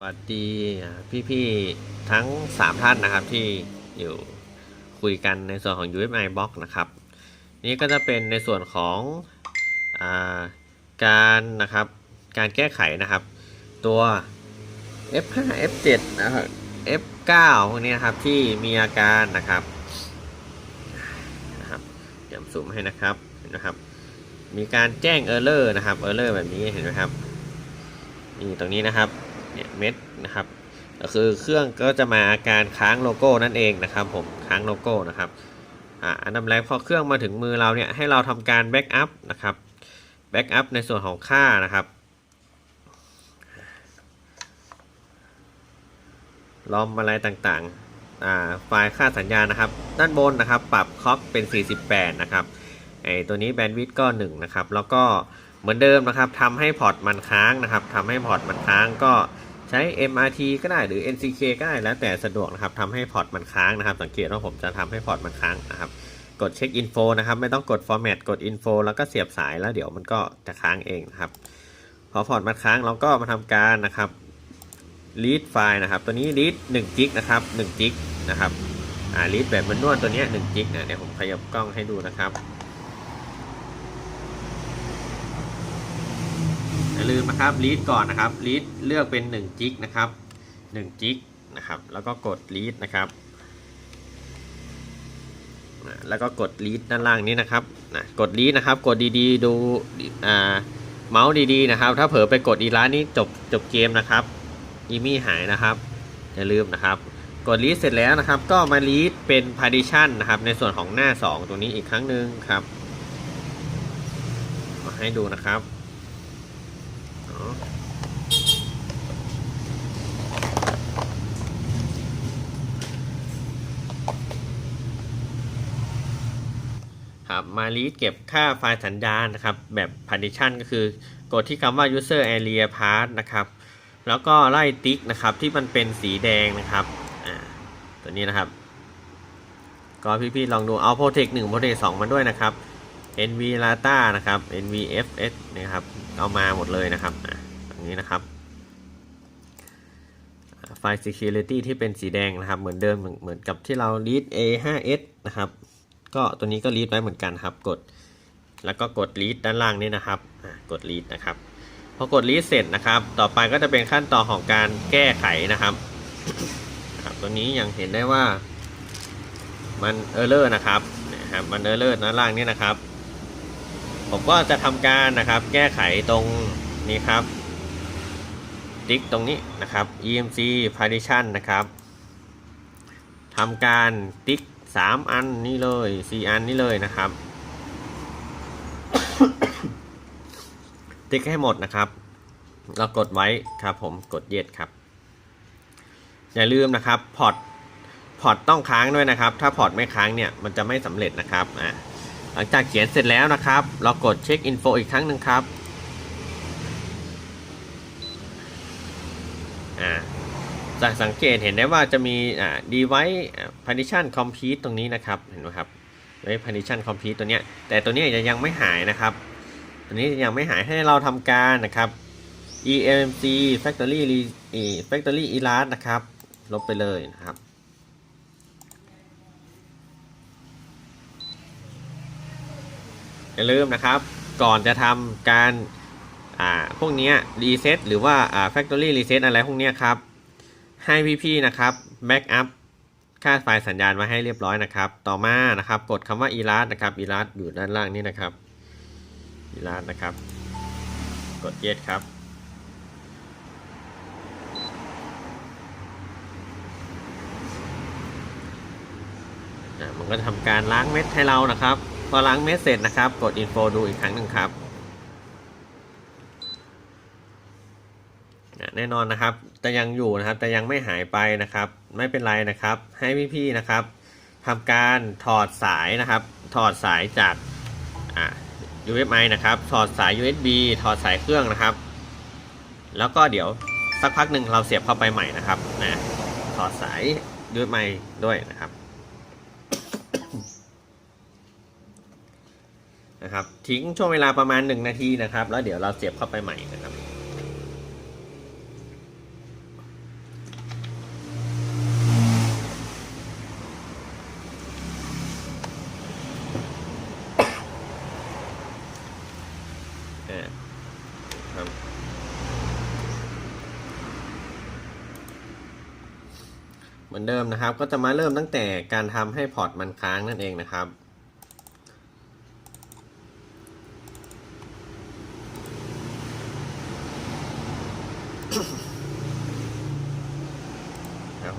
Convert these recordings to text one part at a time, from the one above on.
สวัสดีพี่ๆทั้ง 3 ท่านนะครับที่อยู่คุยกันในส่วนของ UFI Box นะครับ นี่ก็จะเป็นในส่วนของอาการนะครับการแก้ไขนะครับ ตัว F5 F7 นะครับ F9 พวกนี้นะครับ ที่มีอาการนะครับนะครับเดี๋ยวซูมให้นะครับเห็นไหมครับ มีการแจ้ง Error นะครับ Error แบบนี้เห็นไหมครับนี่ตรงนี้นะครับ เนี่ยเม็ดนะครับก็คือเครื่องก็จะมาอาการค้างโลโก้นั่นเองนะครับผมค้างโลโก้นะครับอ่าอันดับแรกพอเครื่องมาถึงมือเราเนี่ยให้เราทำการแบ็กอัพนะครับแบ็กอัพในส่วนของค่านะครับลอมอะไรต่างๆอ่าไฟล์ค่าสัญญาณนะครับ ด้านบนนะครับ ปรับคล็อกเป็น 48 นะครับไอตัวนี้แบนด์วิดต์ก็1นะครับ แล้วก็เหมือนเดิมนะครับทำให้พอร์ตมันค้างนะครับทำให้พอร์ตมันค้างก็ ใช้ MRT ก็ได้หรือ NCK ก็ได้แล้วแต่สะดวกนะครับทำให้พอร์ตมันค้างนะครับ สังเกตว่าผมจะทำให้พอร์ตมันค้างนะครับ กดเช็คอินโฟนะครับไม่ต้องกด format กด info แล้วก็เสียบสายแล้วเดี๋ยวมันก็จะค้างเองนะครับ พอพอร์ตมันค้างเราก็มาทำการนะครับ read ไฟล์นะครับ ตัวนี้ read 1 g ิกนะครับ1 g ิกนะครับอ่า read แบบมันนวลตัวนี้1 g ิกนะเดี๋ยวผมขยับกล้องให้ดูนะครับ อย่า ลืมนะครับ read ก่อนนะครับ read เลือกเป็น1 g ิกนะครับ1 g ิกนะครับ แล้วก็กด read นะครับแล้วก็กด read ด้านล่างนี้นะครับนะกด read นะครับ กดดีๆ ดูอ่าเมาส์ดีๆนะครับ ถ้าเผลอไปกดอีร้านนี้จบจบเกมนะครับอีมี่หายนะครับอย่าลืมนะครับ กด read เสร็จแล้วนะครับ ก็มา read เป็น partition นะครับ ในส่วนของหน้า 2 ตรงนี้อีกครั้งหนึ่งครับ มาให้ดูนะครับ ครับมาลีดเก็บค่าไฟล์สัญญาณนะครับ แบบ partition ก็คือกดที่คำว่า user area path นะครับ แล้วก็ไล่ติ๊กนะครับที่มันเป็นสีแดงนะครับตัวนี้นะครับ ก็พี่ๆลองดูเอา protect 1 protect 2มาด้วยนะครับ nv lata นะครับ nvfs นะครับ เอามาหมดเลยนะครับอ่าตรงนี้นะครับ ไฟล์ security ที่เป็นสีแดงนะครับ เหมือนเดิมเหมือนเหมือนกับที่เรา read a5s นะครับ ก็ตัวนี้ก็ read ไว้เหมือนกันครับ กด แล้วก็กด read ด้านล่างนี่นะครับ กด read นะครับ พอกด read เสร็จนะครับ ต่อไปก็จะเป็นขั้นตอนของการแก้ไขนะครับครับตัวนี้ยังเห็นได้ว่ามัน error นะครับนะครับมัน error ด้านล่างนี่นะครับ ผมก็จะทำการนะครับ แก้ไขตรงนี้ครับติ๊กตรงนี้นะครับ EMC partition นะครับทำการติ๊ก 3 อันนี้เลย 4 อันนี้เลยนะครับ ติ๊กให้หมดนะครับแล้วกดไว้ครับผมกดเย็ดครับ อย่าลืมนะครับพอร์ตพอร์ตต้องค้างด้วยนะครับ ถ้าพอร์ตไม่ค้างเนี่ยมันจะไม่สำเร็จนะครับอะ หลังจากเขียนเสร็จแล้วนะครับ เรากดเช็คอินโฟอีกครั้งหนึ่งครับจากสังเกตเห็นได้ว่าจะมีอ่า device partition complete ตรงนี้นะครับ เห็นไหมครับไว้ partition complete ตัวเนี้ย แต่ตัวเนี้ยจะยังไม่หายนะครับ ตัวนี้ยังไม่หายให้เราทำการนะครับ EMC factory er factory erase นะครับ ลบไปเลยนะครับ อย่าลืมนะครับ ก่อนจะทำการอ่าพวกนี้รีเซ็ตหรือว่าอ่า factory reset อะไรพวกนี้ครับ ให้พี่ๆนะครับ backup ค่าไฟล์สัญญาณไว้ให้เรียบร้อยนะครับ ต่อมานะครับ กดคำว่า ERAS นะครับ ERAS อยู่ด้านล่างนี้นะครับ ERAS นะครับ กด yes ครับมันก็จะทำการล้างเม็ดให้เรานะครับ พอล้างเม็ดเสร็จนะครับ กด info ดูอีกครั้งหนึ่งครับแน่นอนนะครับแต่ยังอยู่นะครับแต่ยังไม่หายไปนะครับ ไม่เป็นไรนะครับ ให้พี่ๆนะครับทำการถอดสายนะครับ ถอดสายจากอะ UFI นะครับ ถอดสาย USB ถอดสายเครื่องนะครับ แล้วก็เดี๋ยวสักพักหนึ่งเราเสียบเข้าไปใหม่นะครับนะถอดสาย UFI ด้วยนะครับ ทิ้งช่วงเวลาประมาณ 1 นาทีนะครับ แล้วเดี๋ยวเราเสียบเข้าไปใหม่นะครับ เหมือนเดิมนะครับ ก็จะมาเริ่มตั้งแต่การทำให้พอร์ตมันค้างนั่นเองนะครับ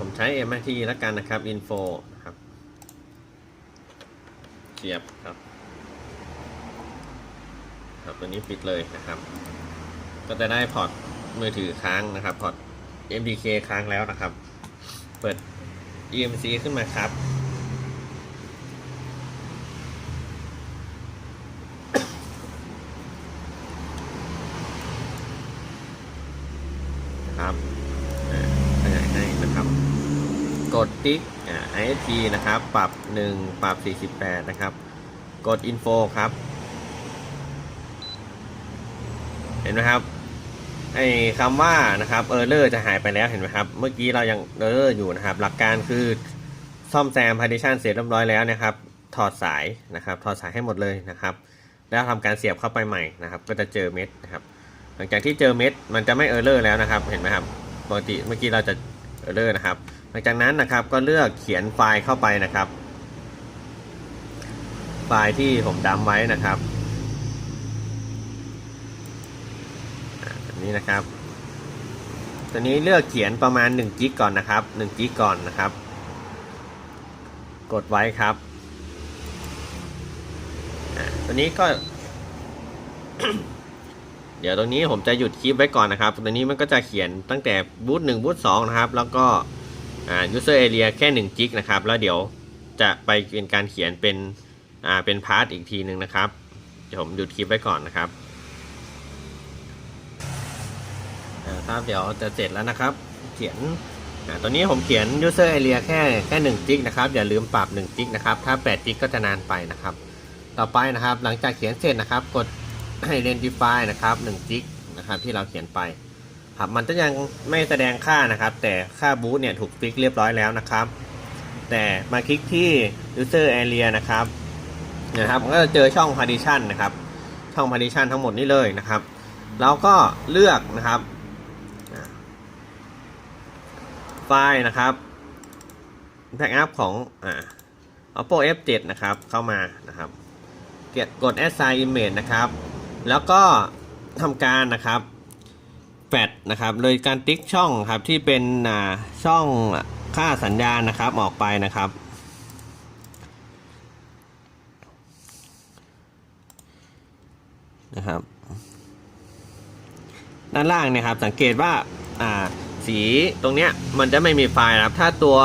ผมใช้ MIT แล้วกันนะครับ info นะครับเสียบครับ ครับตัวนี้ปิดเลยนะครับ ก็จะได้พอร์ตมือถือค้างนะครับ พอร์ต MDK ค้างแล้วนะครับ เปิด EMC ขึ้นมาครับ นะครับขยายให้นะครับ กดติ๊กอ่า ISP นะครับ ปรับ 1 ปรับ 48 นะครับ กด Info ครับ เห็นไหมครับไอ้คำว่านะครับเออร์เลอร์จะหายไปแล้วเห็นไหมครับ เมื่อกี้เรายังเออร์เลอร์อยู่นะครับ หลักการคือซ่อมแซม partition เสร็จเรียบร้อยแล้วนะครับ ถอดสายนะครับ ถอดสายให้หมดเลยนะครับ แล้วทำการเสียบเข้าไปใหม่นะครับ ก็จะเจอเม็ดนะครับ หลังจากที่เจอเม็ดมันจะไม่เออร์เลอร์แล้วนะครับ เห็นไหมครับปกติเมื่อกี้เราจะเออร์เลอร์นะครับ หลังจากนั้นนะครับก็เลือกเขียนไฟล์เข้าไปนะครับ ไฟล์ที่ผมดัมไว้นะครับนี้นะครับ ตัวนี้เลือกเขียนประมาณ1กิกก่อนนะครับ1กิกก่อนนะครับ กดไว้ครับ ตัวนี้ก็ เดี๋ยวตรงนี้ผมจะหยุดคลิปไว้ก่อนนะครับตัวนี้มันก็จะเขียนตั้งแต่บูตหนึ่งบูตสองนะครับ แล้วก็อ่า user area แค่1จิกนะครับ แล้วเดี๋ยวจะไปเป็นการเขียนเป็นอ่าเป็นพาร์ทอีกทีหนึ่งนะครับเดี๋ยวผมหยุดคลิปไว้ก่อนนะครับอ่าครับเดี๋ยวจะเสร็จแล้วนะครับ เขียนอ่าตัวนี้ผมเขียน user area แค่แค่1จิกนะครับ อย่าลืมปรับ1จิกนะครับ ถ้า8จิกก็จะนานไปนะครับ ต่อไปนะครับ หลังจากเขียนเสร็จนะครับ กด identify นะครับ1จิกนะครับที่เราเขียนไปครับมันจะยังไม่แสดงค่านะครับ แต่ค่าบูตเนี่ยถูกฟิกเรียบร้อยแล้วนะครับ แต่มาคลิกที่ user area นะครับนะครับมันก็จะเจอช่อง partition นะครับ ช่อง partition ทั้งหมดนี้เลยนะครับ เราก็เลือกนะครับไฟล์นะครับ backup ของอ่า oppo f7 นะครับเข้ามานะครับกด assign image นะครับ แล้วก็ทำการนะครับแฟดนะครับ โดยการติ๊กช่องครับที่เป็นอ่าช่องค่าสัญญาณนะครับออกไปนะครับ นะครับ ด้านล่างเนี่ยครับสังเกตว่าอ่าสีตรงเนี้ยมันจะไม่มีไฟล์นะครับ ถ้าตัว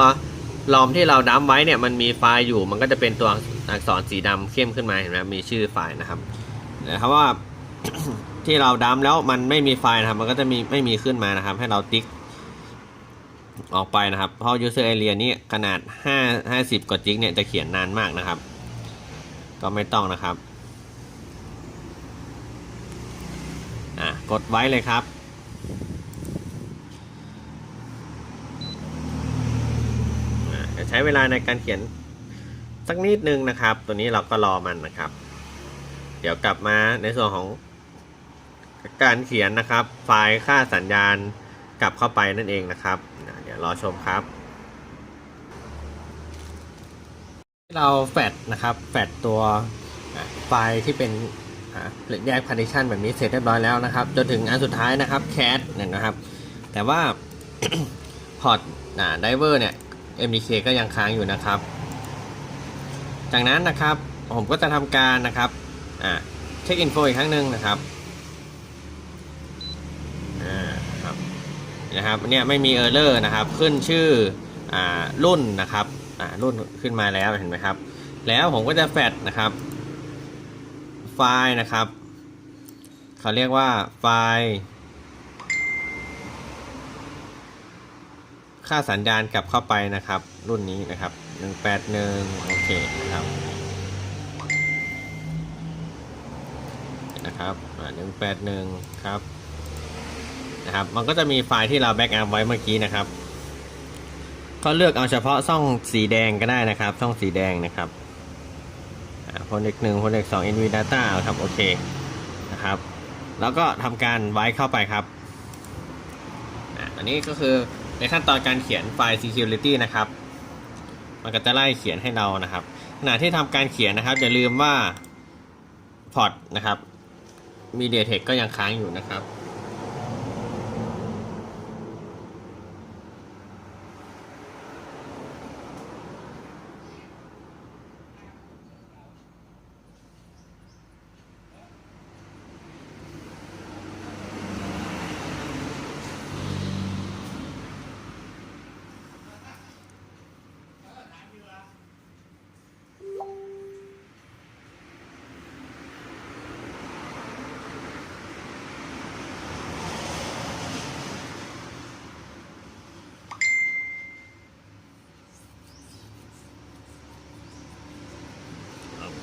ลอมที่เราดัมไว้เนี่ยมันมีไฟล์อยู่ มันก็จะเป็นตัวอักษรสีดำเข้มขึ้นมาเห็นไหมมีชื่อไฟล์นะครับ แต่ถ้าว่า ที่เราดัมแล้วมันไม่มีไฟล์นะครับ มันก็จะมีไม่มีขึ้นมานะครับ ให้เราติ๊ก ออกไปนะครับ เพราะ user area นี้ขนาด 5 50 กว่าจิกเนี่ยจะเขียนนานมากนะครับ ก็ไม่ต้องนะครับอะกดไว้เลยครับจะใช้เวลาในการเขียนสักนิดนึงนะครับ ตัวนี้เราก็รอมันนะครับ เดี๋ยวกลับมาในส่วนของการเขียนนะครับ ไฟล์ค่าสัญญาณกลับเข้าไปนั่นเองนะครับ เดี๋ยวรอชมครับ เราแฟดนะครับแฟดตัวไฟล์ที่เป็นอะแยก partition แบบนี้เสร็จเรียบร้อยแล้วนะครับ จนถึงอันสุดท้ายนะครับ cat เนี่ยนะครับ แต่ว่าพอร์ตอ่าไดเวอร์เนี่ย MDK ก็ยังค้างอยู่นะครับ จากนั้นนะครับผมก็จะทำการนะครับ อ่าเช็คอินโฟอีกครั้งหนึ่งนะครับอ่าครับนะครับเนี่ยไม่มีเออร์เลอร์นะครับ ขึ้นชื่ออ่ารุ่นนะครับอ่ารุ่นขึ้นมาแล้วเห็นไหมครับ แล้วผมก็จะแฟดนะครับ ไฟล์นะครับเขาเรียกว่าไฟล์ค่าสัญญาณกลับเข้าไปนะครับ รุ่นนี้นะครับ 181 โอเคนะครับ นะครับอ่า181ครับนะครับ มันก็จะมีไฟล์ที่เราแบ็กอัพไว้เมื่อกี้นะครับก็เลือกเอาเฉพาะช่องสีแดงก็ได้นะครับ ช่องสีแดงนะครับพลเอกหนึ่งพลเอกสอง NV Data ครับโอเคนะครับ แล้วก็ทำการไว้เข้าไปครับอะอันนี้ก็คือในขั้นตอนการเขียนไฟล์ security นะครับ มันก็จะไล่เขียนให้เรานะครับขณะที่ทำการเขียนนะครับอย่าลืมว่าพอร์ตนะครับ มีเดียเทคก็ยังค้างอยู่นะครับ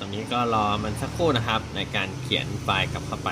ตอ นนี้ก็รอมันสักครู่นะครับ ในการเขียนไฟล์กลับเข้าไป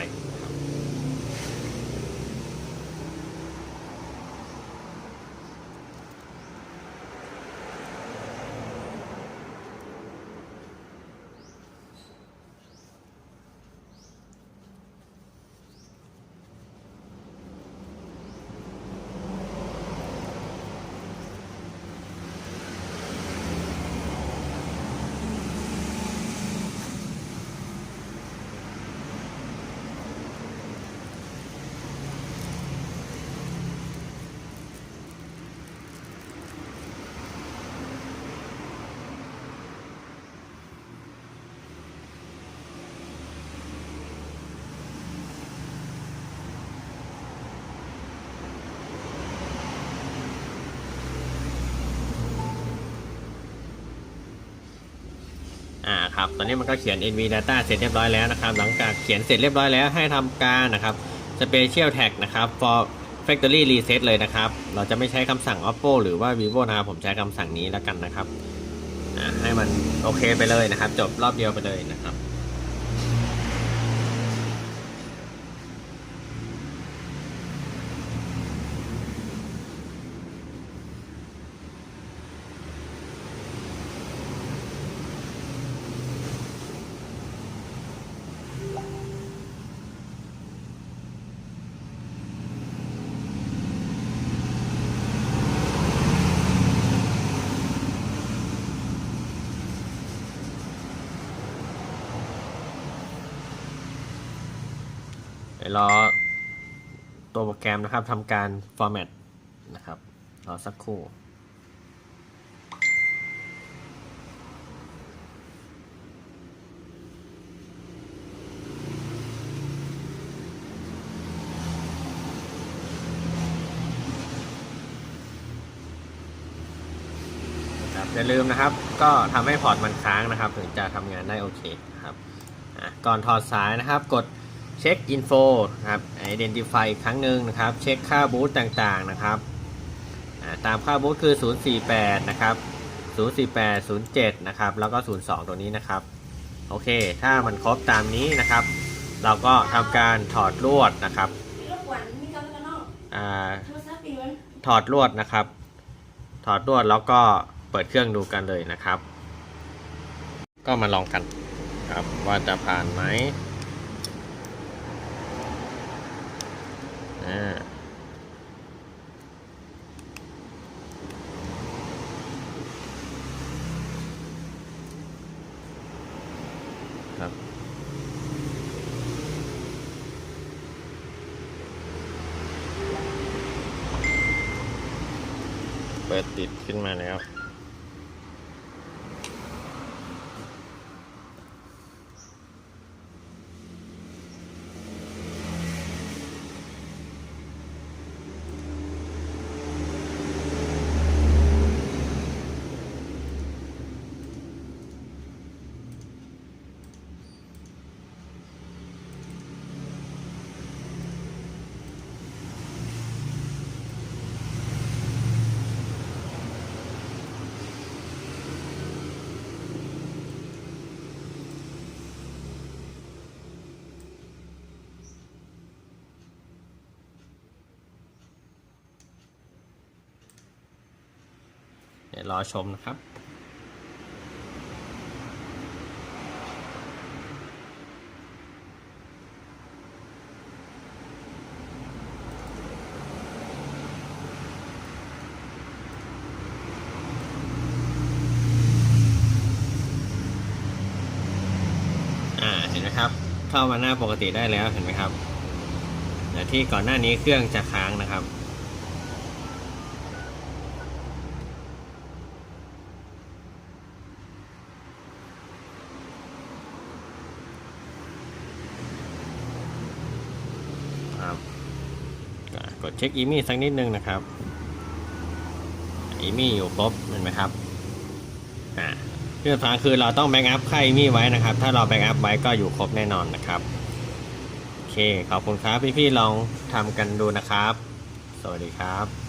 นะครับ ตอนนี้มันก็เขียน NV Data เสร็จเรียบร้อยแล้วนะครับ หลังจากเขียนเสร็จเรียบร้อยแล้วให้ทำการนะครับ Special Tag นะครับ for Factory Reset เลยนะครับ เราจะไม่ใช้คำสั่ง Oppo หรือว่า Vivo นะครับ ผมใช้คำสั่งนี้แล้วกันนะครับ ให้มันโอเคไปเลยนะครับ จบรอบเดียวไปเลยนะครับ รอตัวโปรแกรมนะครับทำการ format นะครับ รอสักครู่อย่าลืมนะครับ ก็ทำให้พอร์ตมันค้างนะครับ ถึงจะทำงานได้โอเคนะครับก่อนถอดสายนะครับ กด เช็คอินโฟนะครับ identify อีกครั้งหนึ่งนะครับ เช็คค่าบูตต่างๆนะครับ ตามค่าบูตคือ 048 นะครับ 048 07 นะครับ แล้วก็ 02 ตัวนี้นะครับ โอเค ถ้ามันครบตามนี้นะครับ เราก็ทำการถอดลวดนะครับอถอดลวดนะครับ ถอดลวดแล้วก็เปิดเครื่องดูกันเลยนะครับ ก็มาลองกันครับว่าจะผ่านไหม อ่าครับเปิดติดขึ้นมาแล้วี๋ยวรอชมนะครับ อ่าเห็นไหมครับ เข้ามาหน้าปกติได้แล้วเห็นไหมครับแต่ที่ก่อนหน้านี้เครื่องจะค้างนะครับ ดเช็คอีมี่สักนิดนึงนะครับอีมี่อยู่ครบเห็นไหมครับอ่าเรื่องสำคัญคือเราต้องแบ็กอัพค่าอีมี่ไว้นะครับ ถ้าเราแบ็กอัพไว้ก็อยู่ครบแน่นอนนะครับโอเคขอบคุณครับพี่ๆลองทำกันดูนะครับ สวัสดีครับ